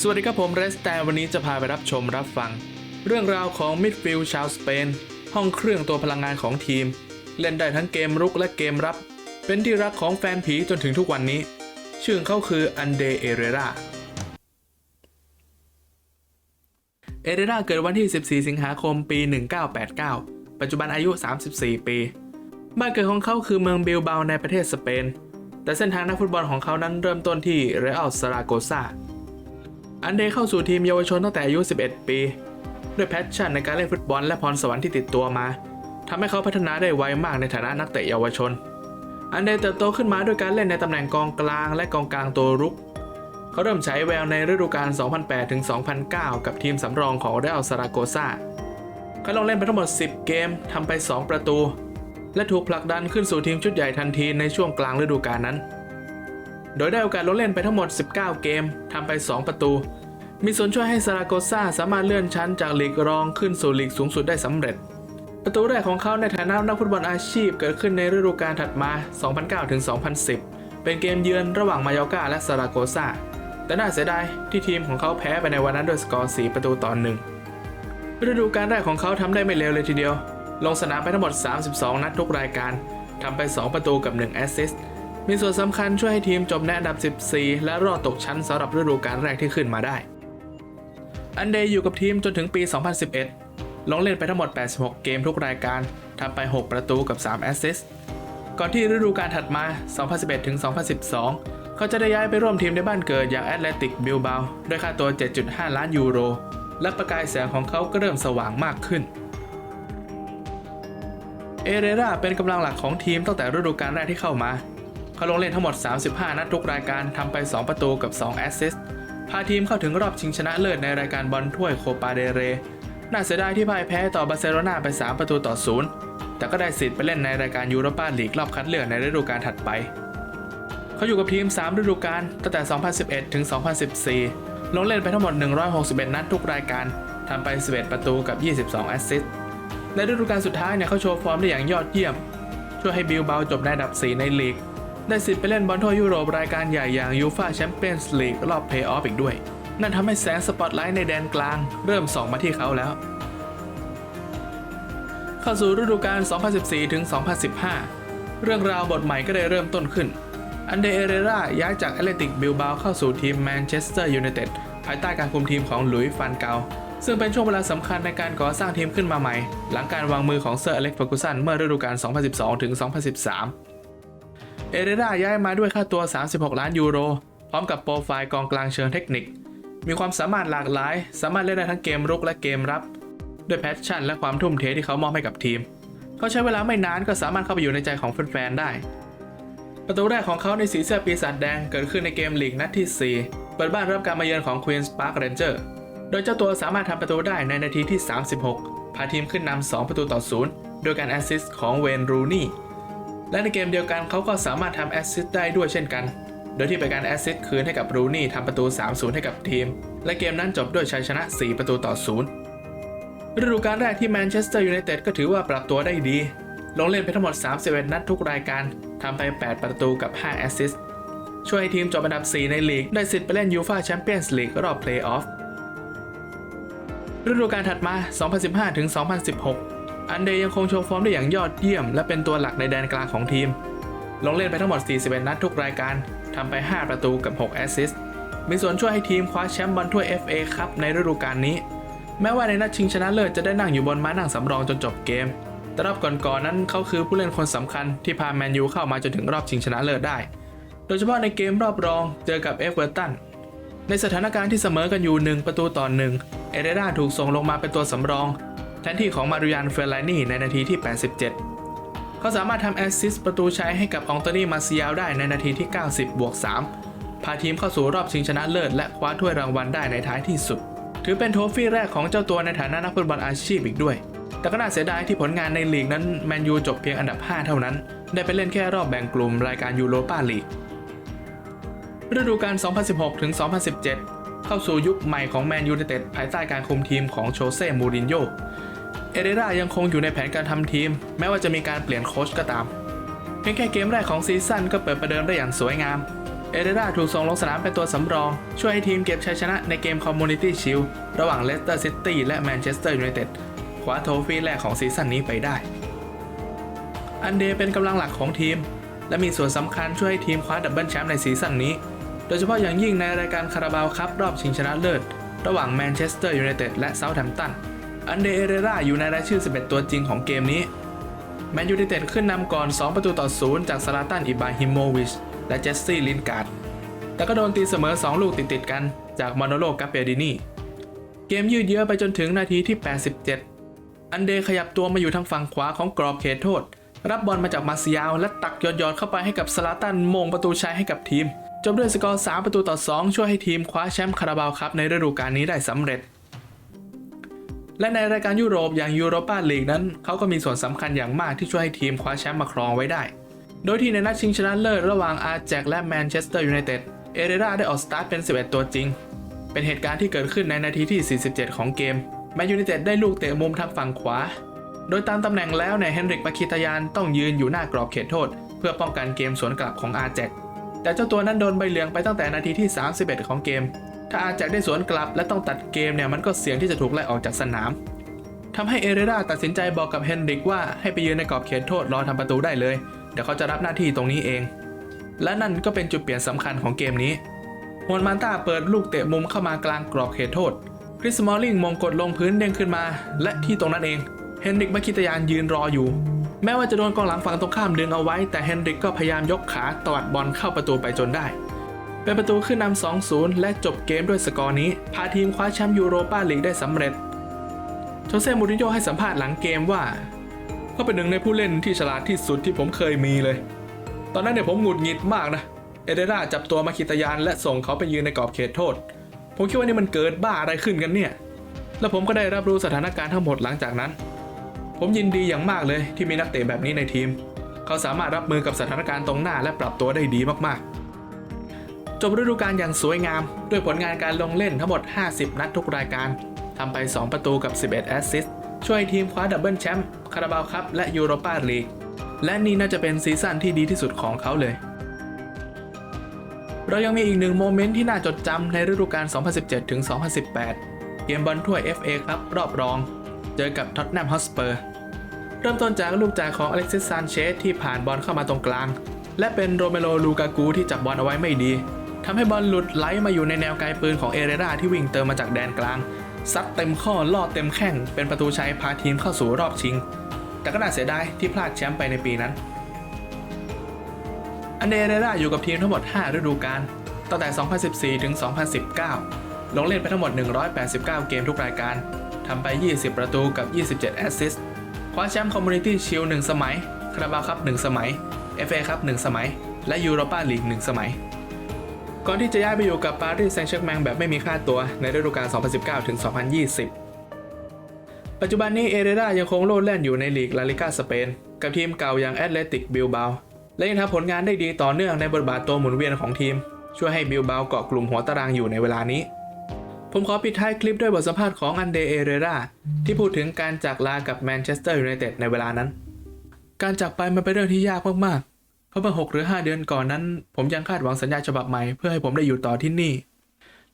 สวัสดีครับผมเรสแตนวันนี้จะพาไปรับชมรับฟัง เรื่องราวของมิดฟิลด์ชาวสเปน ห้องเครื่องตัวพลังงานของทีม เล่นได้ทั้งเกมรุกและเกมรับ เป็นที่รักของแฟนผีจนถึงทุกวันนี้ ชื่อของเขาคืออันเดเอเรราเอเรราเกิดวันที่ 14 สิงหาคมปี 1989 ปัจจุบันอายุ 34 ปี บ้านเกิดของเขาคือเมืองบิลเบาในประเทศสเปน แต่เส้นทางนักฟุตบอลของเขานั้นเริ่มต้นที่เรอัลซาราโกซา อันเดเข้าสู่ทีมเยาวชนตั้งแต่อายุ 11 ปี ด้วยแพชชั่นในการเล่นฟุตบอลและพรสวรรค์ที่ติดตัวมาทำให้เขาพัฒนาได้ไวมากในฐานะนักเตะเยาวชน อันเดเติบโตขึ้นมาด้วยการเล่นในตำแหน่งกองกลางและกองกลางตัวรุก เขาเริ่มใช้แววในฤดูกาล 2008ถึง2009 กับทีมสำรองของเรอัลซาราโกซาเขาลงเล่นไปทั้งหมด 10 เกมทำไป 2 ประตู และถูกผลักดันขึ้นสู่ทีมชุดใหญ่ทันทีในช่วงกลางฤดูกาลนั้น โดยได้โอกาสลงเล่นไปทั้งหมด 19 เกมทำไป 2 ประตู มีส่วนช่วยให้ซาราโกซาสามารถเลื่อนชั้นจากลีกรองขึ้นสู่ลีกสูงสุดได้สำเร็จ ประตูแรกของเขาในฐานะนักฟุตบอลอาชีพเกิดขึ้นในฤดูกาลถัดมา 2009-2010 เป็นเกมเยือนระหว่างมายอร์กาและซาราโกซาแต่น่าเสียดายที่ทีมของเขาแพ้ไปในวันนั้นด้วยสกอร์ 4 ประตูต่อหนึ่งฤดูกาลแรกของเขาทำได้ไม่เลวเลยทีเดียว ลงสนามไปทั้งหมด 32 นัดทุกรายการทำไป 2 ประตูกับ 1 แอสซิสต์ มีส่วนสำคัญช่วยให้ทีมจบในอันดับ 14 และรอดตกชั้นสำหรับฤดูกาลแรกที่ขึ้นมาได้ อันเดย์อยู่กับทีมจนถึงปี 2011 ลงเล่นไปทั้งหมด 86 เกมทุกรายการทำไป 6 ประตูกับ 3 แอสซิสต์ ก่อนที่ฤดูกาลถัดมา 2011 ถึง 2012 เขาจะได้ย้ายไปร่วมทีมในบ้านเกิดอย่างแอตเลติกบิลบาด้วยค่าตัว 7.5 ล้านยูโร และประกายแสงของเขาก็เริ่มสว่างมากขึ้นเอเรราเป็นกำลังหลักของทีมตั้งแต่ฤดูกาลแรกที่เข้ามา เขาลงเล่นทั้งหมด 35 นัดทุกรายการทำไป 2 ประตูกับ 2 แอสซิสต์พาทีมเข้าถึงรอบชิงชนะเลิศในรายการบอลถ้วยโคปาเดเร น่าเสียดายที่พ่ายแพ้ต่อบาร์เซโลนาไป 3 ประตูต่อ0แต่ก็ได้สิทธิ์ไปเล่นในรายการยูโรปาลีกรอบคัดเลือกในฤดูกาลถัดไป เขาอยู่กับทีม 3 ฤดูกาลตั้งแต่ 2011 ถึง 2014 ลงเล่นไปทั้งหมด 161 นัดทุกรายการทำไป 11 ประตูกับ 22 แอสซิสต์ ในฤดูกาลสุดท้ายเนี่ยเขาโชว์ฟอร์มได้อย่างยอดเยี่ยม ช่วยให้บิลเบาจบในอันดับ 4 ในลีก ได้สิทธิ์ไปเล่นบอลทั่วยุโรปรายการใหญ่อย่างยูฟาแชมเปี้ยนส์ลีกรอบเพลย์ออฟอีกด้วย นั่นทำให้แสงสปอตไลท์ในแดนกลาง เริ่มส่องมาที่เขาแล้ว เข้าสู่ฤดูกาล 2014 ถึง 2015 เรื่องราวบทใหม่ก็ได้เริ่มต้นขึ้น อันเดเอเรราย้ายจากแอตเลติกบิลบาเข้าสู่ทีมแมนเชสเตอร์ยูไนเต็ดภายใต้การคุมทีมของหลุยส์ ฟันเกาซึ่งเป็นช่วงเวลาสำคัญในการก่อสร้างทีมขึ้นมาใหม่ หลังการวางมือของเซอร์อเล็กซ์ฟอร์กูสันเมื่อฤดูกาล 2012 ถึง 2013 เอเรราย้ายมาด้วยค่าตัว 36 ล้านยูโร พร้อมกับโปรไฟล์กองกลางเชิงเทคนิค มีความสามารถหลากหลาย สามารถเล่นได้ทั้งเกมรุกและเกมรับ ด้วยแพชชั่นและความทุ่มเทที่เขามอบให้กับทีม เขาใช้เวลาไม่นานก็สามารถเข้าไปอยู่ในใจของแฟนๆได้ ประตูแรกของเขาในสีเสื้อปีศาจแดงเกิดขึ้นในเกมลีกนัดที่ 4 เปิดบ้านรับการมาเยือนของ Queen's Park Ranger โดยเจ้าตัวสามารถทำประตูได้ในนาทีที่ 36 พาทีมขึ้นนำ2ประตูต่อ0โดยการแอสซิสต์ของเวนรูนี่ และในเกมเดียวกันเขาก็สามารถทำแอสซิสต์ได้ด้วยเช่นกัน โดยที่เป็นการแอสซิสต์คืนให้กับรูนี่ทำประตู 3-0 ให้กับทีม และเกมนั้นจบด้วยชัยชนะ 4 ประตูต่อ 0 ฤดูกาลแรกที่แมนเชสเตอร์ยูไนเต็ดก็ถือว่าปรับตัวได้ดี ลงเล่นไปทั้งหมด 31 นัดทุกรายการทำไป 8 ประตูกับ 5 แอสซิสต์ ช่วยให้ทีมจบอันดับ 4 ในลีก ได้สิทธิ์ไปเล่นยูฟาแชมเปี้ยนส์ลีกรอบเพลย์ออฟฤดูกาลถัดมา 2015ถึง2016 อันเดย์ยังคงโชว์ฟอร์มได้อย่างยอดเยี่ยม และเป็นตัวหลักในแดนกลางของทีม ลงเล่นไปทั้งหมด 41 นัดทุกรายการทำไป 5 ประตูกับ 6 แอสซิสต์มีส่วนช่วยให้ทีมคว้าแชมป์บอลถ้วย FA ครับในฤดูกาลนี้ แม้ว่าในนัดชิงชนะเลิศจะได้นั่งอยู่บนม้านั่งสำรองจนจบเกม แต่รอบก่อนๆนั้นเขาคือผู้เล่นคนสำคัญที่พาแมนยูเข้ามาจนถึงรอบชิงชนะเลิศได้ โดยเฉพาะในเกมรอบรองเจอกับเอฟเวอร์ตันในสถานการณ์ที่เสมอกันอยู่ 1 ประตูต่อหนึ่งเอเดราถูกส่งลงมาเป็นตัวสำรอง แทนที่ของมารุยานเฟลลานี่ในนาทีที่ 87 เขาสามารถทำแอสซิสต์ประตูชัยให้กับอองโตนีมาซิยาลได้ในนาทีที่ 90 บวก 3 พาทีมเข้าสู่รอบชิงชนะเลิศ และคว้าถ้วยรางวัลได้ในท้ายที่สุด ถือเป็นโทฟี่แรกของเจ้าตัวในฐานะนักฟุตบอลอาชีพอีกด้วย แต่ก็น่าเสียดายที่ผลงานในลีกนั้นแมนยูจบเพียงอันดับ 5 เท่านั้น ได้ไปเล่นแค่รอบแบ่งกลุ่มรายการยูโรปาลีกฤดูกาล 2016 ถึง 2017 เข้าสู่ยุคใหม่ของแมนยูไนเต็ดภายใต้การคุมทีมของโชเซ่ มูรินโญ่ เอเดรายังคงอยู่ในแผนการทำทีม แม้ว่าจะมีการเปลี่ยนโค้ชก็ตาม เพียงแค่เกมแรกของซีซั่นก็เปิดประเดิมได้อย่างสวยงาม เอเรราถูกส่งลงสนามเป็นตัวสำรอง ช่วยให้ทีมเก็บชัยชนะในเกม Community Shield ระหว่างเลสเตอร์ซิตี้และแมนเชสเตอร์ยูไนเต็ดคว้าโทฟี่แรกของซีซั่นนี้ไปได้ อันเดเป็นกำลังหลักของทีม และมีส่วนสำคัญช่วยให้ทีมคว้าดับเบิลแชมป์ในซีซั่นนี้ โดยเฉพาะอย่างยิ่งในรายการคาราบาวคัพรอบชิงชนะเลิศระหว่างแมนเชสเตอร์ยูไนเต็ดและเซาท์แฮมป์ตัน อันเดเอเรราอยู่ในรายชื่อ 11 ตัวจริงของเกมนี้ แมนยูไนเต็ดขึ้นนำก่อน 2 ประตูต่อ0จากซาลาตันอิบราฮิโมวิชและเจสซี่ลินการ์ด แต่ก็โดนตีเสมอ 2 ลูกติดๆกันจากมานโลกาเปดินีเกมยืดเยื้อไปจนถึงนาทีที่ 87 อันเดขยับตัวมาอยู่ทางฝั่งขวาของกรอบเขตโทษ รับบอลมาจากมาซิยาวและตักยอดๆเข้าไปให้กับซาลาตันมงประตูชัยให้กับทีม จบด้วยสกอร์ 3 ประตูต่อ 2 ช่วยให้ทีมคว้าแชมป์คาราบาวคัพในฤดูกาลนี้ได้สำเร็จ และในรายการยุโรปอย่างยูโรปาลีกนั้น เขาก็มีส่วนสำคัญอย่างมากที่ช่วยให้ทีมคว้าแชมป์มาครองไว้ได้ โดยที่ในนัดชิงชนะเลิศระหว่างอาร์แจกและแมนเชสเตอร์ยูไนเต็ด เอเรราได้ออกสตาร์ทเป็น 11 ตัวจริง เป็นเหตุการณ์ที่เกิดขึ้นในนาทีที่ 47 ของเกม แมนยูไนเต็ดได้ลูกเตะมุมทางฝั่งขวา โดยตามตำแหน่งแล้วเนี่ยเฮนริกปาคิตายานต้องยืนอยู่หน้ากรอบเขตโทษ เพื่อป้องกันเกมสวนกลับของอาร์แจกแต่เจ้าตัวนั้นโดนใบเหลืองไปตั้งแต่นาทีที่ 31 ของเกม ถ้าอาร์แจกได้สวนกลับและต้องตัดเกมเนี่ยมันก็เสี่ยงที่จะถูกไล่ออกจากสนามทำให้เอเรราตัดสินใจบอกกับเฮนริกว่าให้ไปยืนในกรอบเขตโทษรอทำประตูได้เลย เดี๋ยวเขาจะรับหน้าที่ตรงนี้เอง และนั่นก็เป็นจุดเปลี่ยนสำคัญของเกมนี้ฮวนมานตาเปิดลูกเตะมุมเข้ามากลางกรอบเขตโทษคริสมอลลิงมงกดลงพื้นเด้งขึ้นมา และที่ตรงนั้นเองเฮนริกมาคิตยานยืนรออยู่ แม้ว่าจะโดนกองหลังฝั่งตรงข้ามดึงเอาไว้ แต่เฮนริกก็พยายามยกขาตวัดบอลเข้าประตูไปจนได้ เป็นประตูขึ้นนำ 2-0 และจบเกมด้วยสกอร์นี้ พาทีมคว้าแชมป์ยูโรปาลีกได้สำเร็จโจเซ่ มูรินโญ่ให้สัมภาษณ์หลังเกมว่าเขาเป็นหนึ่งในผู้เล่นที่ฉลาดที่สุดที่ผมเคยมีเลย ตอนนั้นเนี่ยผมหงุดหงิดมากนะ เอเดราจับตัวมาคิตยานและส่งเขาไปยืนในกรอบเขตโทษ ผมคิดว่านี่มันเกิดบ้าอะไรขึ้นกันเนี่ย แล้วผมก็ได้รับรู้สถานการณ์ทั้งหมดหลังจากนั้น ผมยินดีอย่างมากเลยที่มีนักเตะแบบนี้ในทีม เขาสามารถรับมือกับสถานการณ์ตรงหน้าและปรับตัวได้ดีมากๆ จบฤดูกาลอย่างสวยงาม ด้วยผลงานการลงเล่นทั้งหมด 50 นัดทุกรายการทำไป 2 ประตูกับ 11 แอสซิสต์ช่วยทีมคว้าดับเบิลแชมป์คาราบาวคัพและยูโรปาลีกและนี่น่าจะเป็นซีซั่นที่ดีที่สุดของเขาเลย เรายังมีอีกหนึ่งโมเมนต์ที่น่าจดจำในฤดูกาล 2017ถึง2018 เกมบอลถ้วย FA ครับรอบรอง เจอกับท็อตแนมฮอสเปอร์ เริ่มต้นจากลูกจ่ายของอเล็กซิสซานเชสที่ผ่านบอลเข้ามาตรงกลาง และเป็นโรเมโลลูกากูที่จับบอลเอาไว้ไม่ดี ทำให้บอลหลุดไหลมาอยู่ในแนวไกลปืนของเอเรราที่วิ่งเติมมาจากแดนกลาง ซัดเต็มข้อลอดเต็มแข้ง เป็นประตูชัยพาทีมเข้าสู่รอบชิง แต่ก็น่าเสียดายที่พลาดแชมป์ไปในปีนั้น อันเดเรราอยู่กับทีมทั้งหมด 5 ฤดูกาล ตั้งแต่ 2014 ถึง 2019 ลงเล่นไปทั้งหมด 189 เกมทุกรายการ ทำไป 20 ประตูกับ 27 แอสซิสต์ คว้าแชมป์คอมมูนิตี้ชิลด์1สมัย คาราบาวคัพ1สมัย FA คัพ1สมัย และยูโรปาลีก1สมัย ก่อนที่จะย้ายไปอยู่กับปารีสแซงต์แชร์กแมงแบบไม่มีค่าตัวในฤดูกาล 2019 ถึง 2020 ปัจจุบันนี้เอเรรายังคงโลดแล่นอยู่ในลีกลาลิกาสเปน กับทีมเก่าอย่างแอตเลติกบิลบาและยังทำผลงานได้ดีต่อเนื่องในบทบาทตัวหมุนเวียนของทีม ช่วยให้บิลบาเกาะกลุ่มหัวตารางอยู่ในเวลานี้ ผมขอปิดท้ายคลิปด้วยบทสัมภาษณ์ของอันเดเอเรราที่พูดถึงการจากลากับแมนเชสเตอร์ยูไนเต็ดในเวลานั้น การจากไปมันเป็นเรื่องที่ยากมากๆ ราะเมื่อ6หรือ 5 เดือนก่อนนั้น ผมยังคาดหวังสัญญาฉบับใหม่เพื่อให้ผมได้อยู่ต่อที่นี่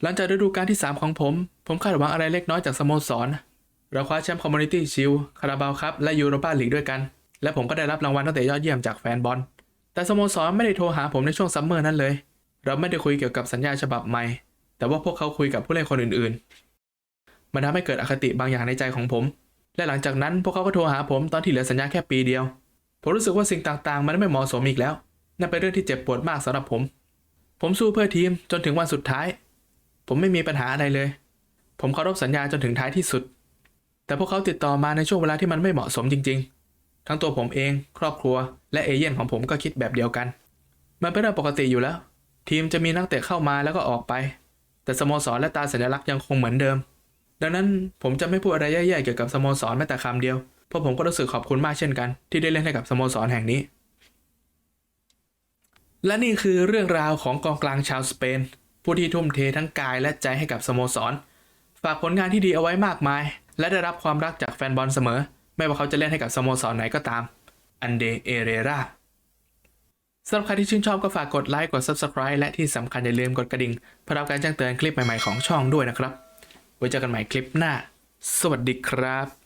หลังจากฤดูกาลที่ 3 ของผม ผมคาดหวังอะไรเล็กน้อยจากสโมสร เราคว้าแชมป์คอมมูนิตี้ชิลคาราบาวคัพและยูโรปาลีกด้วยกัน และผมก็ได้รับรางวัลนักเตะยอดเยี่ยมจากแฟนบอล แต่สโมสรไม่ได้โทรหาผมในช่วงซัมเมอร์นั้นเลย เราไม่ได้คุยเกี่ยวกับสัญญาฉบับใหม่ แต่ว่าพวกเขาคุยกับผู้เล่นคนอื่นๆ มันทำให้เกิดอคติบางอย่างในใจของผม และหลังจากนั้นพวกเขาก็โทรหาผมตอนที่เหลือสัญญาแค่ปีเดียว ผมรู้สึกว่าสิ่งต่างๆ มันไม่เหมาะสมอีกแล้ว นั่นเป็นเรื่องที่เจ็บปวดมากสำหรับผม ผมสู้เพื่อทีมจนถึงวันสุดท้าย ผมไม่มีปัญหาอะไรเลย ผมเคารพสัญญาจนถึงท้ายที่สุด แต่พวกเขาติดต่อมาในช่วงเวลาที่มันไม่เหมาะสมจริง ๆ ทั้งตัวผมเอง ครอบครัว และเอเย่นของผมก็คิดแบบเดียวกัน มันเป็นเรื่องปกติอยู่แล้ว ทีมจะมีนักเตะเข้ามาแล้วก็ออกไป แต่สโมสรและตาสัญลักษณ์ยังคงเหมือนเดิม ดังนั้นผมจะไม่พูดอะไรแย่ๆเกี่ยวกับสโมสรแม้แต่คำเดียว พราะผมก็รู้สึกขอบคุณมากเช่นกัน ที่ได้เล่นให้กับสโมสรแห่งนี้ และนี่คือเรื่องราวของกองกลางชาวสเปน ผู้ที่ทุ่มเททั้งกายและใจให้กับสโมสร ฝากผลงานที่ดีเอาไว้มากมาย และได้รับความรักจากแฟนบอลเสมอ ไม่ว่าเขาจะเล่นให้กับสโมสรไหนก็ตามอันเดเอเรราสำหรับใครที่ชื่นชอบก็ฝากกดไลค์กด Subscribe และที่สำคัญอย่าลืมกดกระดิ่งเพื่อรับการแจ้งเตือนคลิปใหม่ๆของช่องด้วยนะครับ ไว้เจอกันใหม่คลิปหน้า สวัสดีครับ